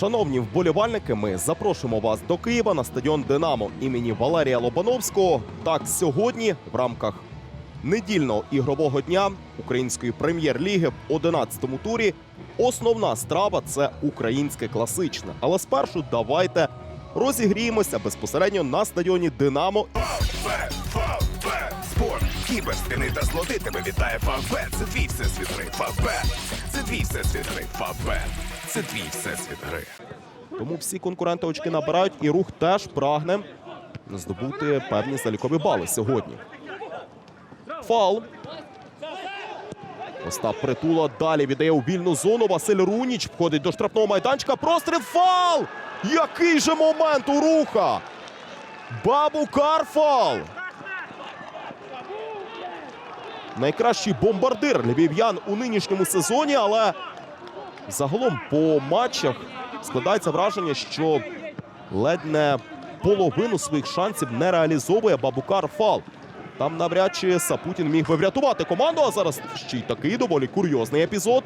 Шановні вболівальники, ми запрошуємо вас до Києва на стадіон Динамо імені Валерія Лобановського. Так, сьогодні в рамках недільного ігрового дня української прем'єр-ліги в 11-му турі основна страва це українське класичне. Але спершу давайте розігріємося безпосередньо на стадіоні Динамо кіберспіни та злоти тебе вітає Фавбет. Це твій всесвіт гри. Фавбет, це твій всесвіт гри. Фавбет, це твій всесвіт гри. Тому всі конкуренти очки набирають, і рух теж прагне здобути певні залікові бали сьогодні. Фал. Остап Притула далі віддає у вільну зону. Василь Руніч входить до штрафного майданчика. Простріл фал! Який же момент у руха! Бабукар фал! Найкращий бомбардир львів'ян у нинішньому сезоні, але загалом по матчах складається враження, що ледь не половину своїх шансів не реалізовує Бабукар Фал. Там навряд чи Сапутін міг би врятувати команду, а зараз ще й такий доволі курйозний епізод.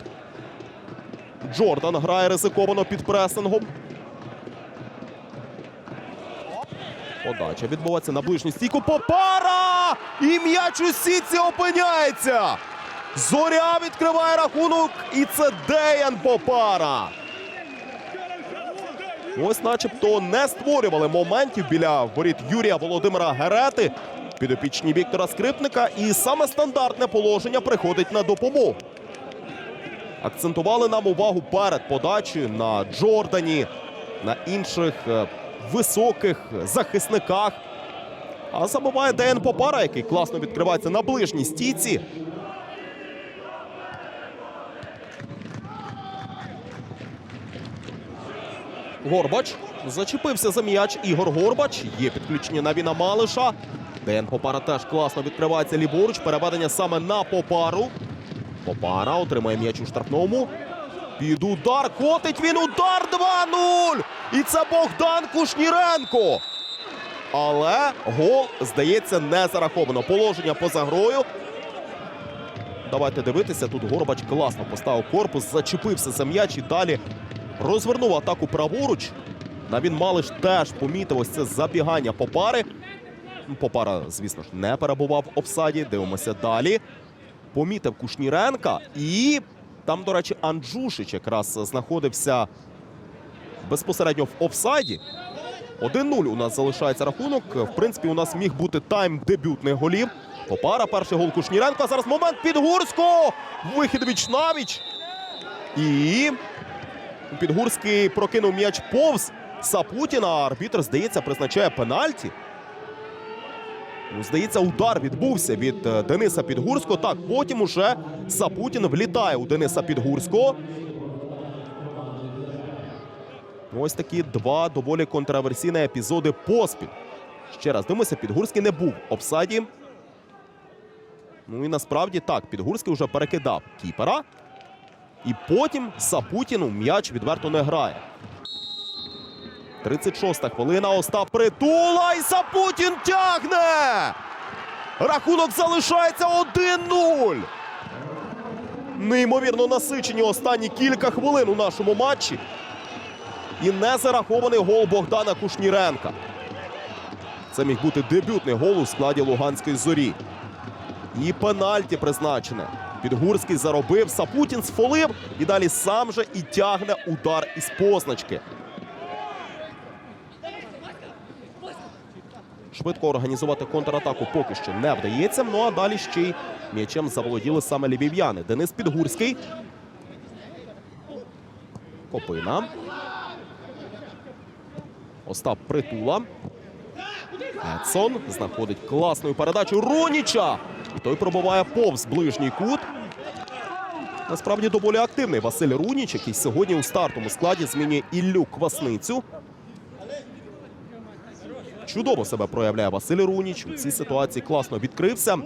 Джордан грає ризиковано під пресингом. Подача відбувається на ближню стійку. Попара! І м'яч у сітці опиняється. Зоря відкриває рахунок, і це Деян Попара. Ось, начебто, не створювали моментів біля воріт Юрія Володимира Герети. Підопічні Віктора Скрипника. І саме стандартне положення приходить на допомогу. Акцентували нам увагу перед подачею на Джордані, на інших е, високих захисниках. А забуває Деян Попара, який класно відкривається на ближній стійці. Горбач зачепився за м'яч. Ігор Горбач. Є підключення на Віна Малиша. Ден Попара теж класно відкривається ліворуч. Переведення саме на Попару. Попара отримає м'яч у штрафному. Під удар. Котить він удар 2-0. І це Богдан Кушніренко. Але гол, здається, не зараховано. Положення поза грою. Давайте дивитися. Тут Горбач класно поставив корпус, зачепився за м'яч і далі розвернув атаку праворуч. Навін Малиш теж помітив ось це забігання Попари. Попара, звісно ж, не перебував в офсайді. Дивимося далі. Помітив Кушніренка. І там, до речі, Анджушич якраз знаходився безпосередньо в офсайді. 1-0 у нас залишається рахунок. В принципі, у нас міг бути тайм дебютних голів. Попара, перший гол Кушніренка. Зараз момент під Гурського. Вихід віч навіч. І Підгурський прокинув м'яч повз Сапутіна. а Арбітр, здається, призначає пенальті. Ну, здається, удар відбувся від е, Дениса Підгурського. Так, потім уже Сапутін влітає у Дениса Підгурського. Ось такі два доволі контраверсійні епізоди поспіль. Ще раз дивимося, Підгурський не був в офсайді. Ну і насправді так, Підгурський вже перекидав кіпера. І потім Сапутіну м'яч відверто не грає. 36-та хвилина. Остап Притула і Сапутін тягне. Рахунок залишається 1-0. Неймовірно насичені останні кілька хвилин у нашому матчі. І не зарахований гол Богдана Кушніренка. Це міг бути дебютний гол у складі Луганської зорі. І пенальті призначене. Підгурський заробив, Сапутін сфолив і далі сам же і тягне удар із позначки. Швидко організувати контратаку поки що не вдається. Ну а далі ще й м'ячем заволоділи саме львів'яни. Денис Підгурський. Копина. Остап Притула. Едсон знаходить класну передачу Роніча. Той пробиває повз ближній кут. Насправді доволі активний Василь Руніч, який сьогодні у стартовому складі змінює Іллю Квасницю. Чудово себе проявляє Василь Руніч. У цій ситуації класно відкрився.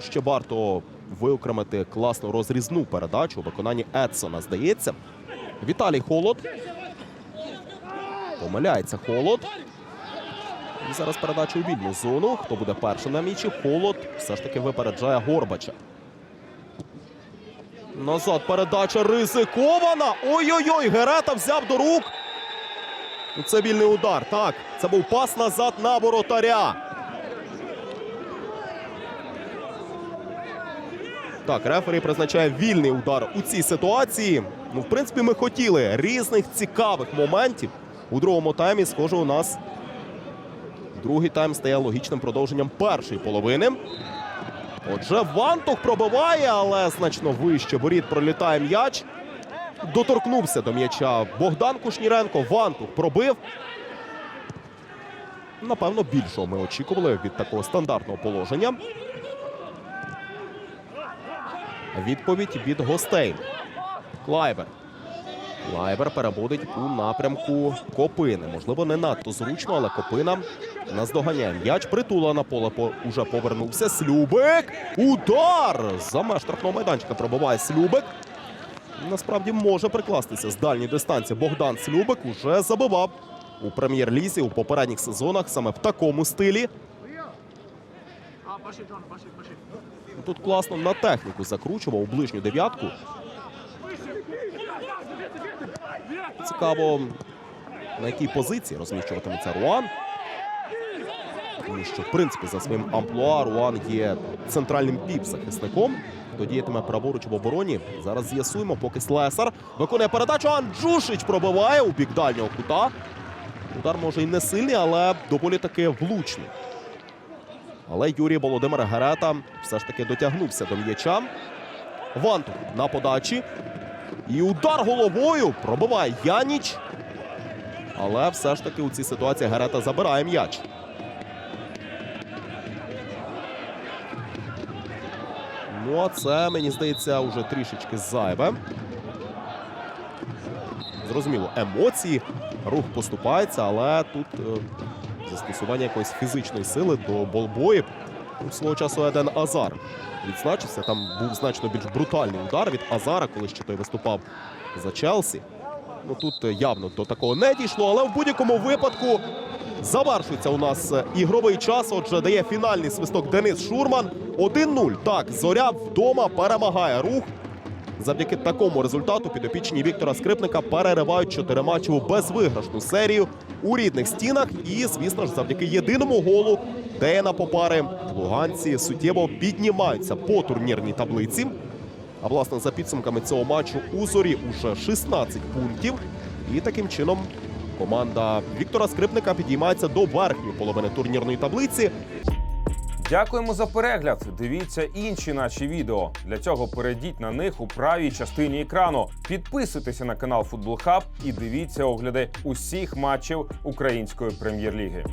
Ще варто виокремити класну розрізну передачу у виконанні Едсона, здається. Віталій Холод. Помиляється Холод. І зараз передача у вільну зону. Хто буде першим на мічі? Холод все ж таки випереджає Горбача. Назад передача ризикована. Ой-ой-ой, Герета взяв до рук Ну, Це вільний удар. Так, це був пас назад на воротаря. Так, рефері призначає вільний удар у цій ситуації. Ну, в принципі, ми хотіли різних цікавих моментів. У другому таймі, схоже, у нас другий тайм стає логічним продовженням першої половини. Отже, Вантух пробиває, але значно вище воріт пролітає м'яч. Доторкнувся до м'яча Богдан Кушніренко. Вантух пробив. Напевно, більшого ми очікували від такого стандартного положення. Відповідь від гостей. Клайбер. Клайбер перебудить у напрямку Копини. Можливо, не надто зручно, але Копина наздоганяє м'яч. Притула на поле по- уже повернувся. Слюбик. Удар! За меж штрафного майданчика пробиває Слюбик. Насправді може прикластися з дальньої дистанції. Богдан Слюбик уже забивав у прем'єр-лізі у попередніх сезонах саме в такому стилі. Тут класно на техніку закручував у ближню дев'ятку. Цікаво, на якій позиції розміщуватиметься Руан. Тому що, в принципі, за своїм амплуа Руан є центральним півзахисником. Хто діятиме праворуч в обороні. Зараз з'ясуємо, поки Слесар виконує передачу. Анджушич пробиває у бік дальнього кута. Удар може і не сильний, але доволі таки влучний. Але Юрій Володимир Гарета все ж таки дотягнувся до м'яча. Вантух на подачі. І удар головою пробиває Яніч. Але все ж таки у цій ситуації Гарета забирає м'яч. Ну, це, мені здається, уже трішечки зайве. Зрозуміло, емоції, рух поступається, але тут е, застосування якоїсь фізичної сили до болбоїв. Ну, Свого часу Еден Азар відзначився. Там був значно більш брутальний удар від Азара, коли ще той виступав за Челсі. Ну тут е, явно до такого не дійшло, але в будь-якому випадку завершується у нас е, ігровий час. Отже, дає фінальний свисток Денис Шурман. 1-0. Так, зоря вдома перемагає рух. Завдяки такому результату підопічні Віктора Скрипника переривають чотириматчеву безвиграшну серію у рідних стінах. І, звісно ж, завдяки єдиному голу Деяна Попари луганці суттєво піднімаються по турнірній таблиці. А власне за підсумками цього матчу у зорі уже 16 пунктів. І таким чином команда Віктора Скрипника підіймається до верхньої половини турнірної таблиці. Дякуємо за перегляд. Дивіться інші наші відео. Для цього перейдіть на них у правій частині екрану. Підписуйтеся на канал Футбол Хаб і дивіться огляди усіх матчів української прем'єр-ліги.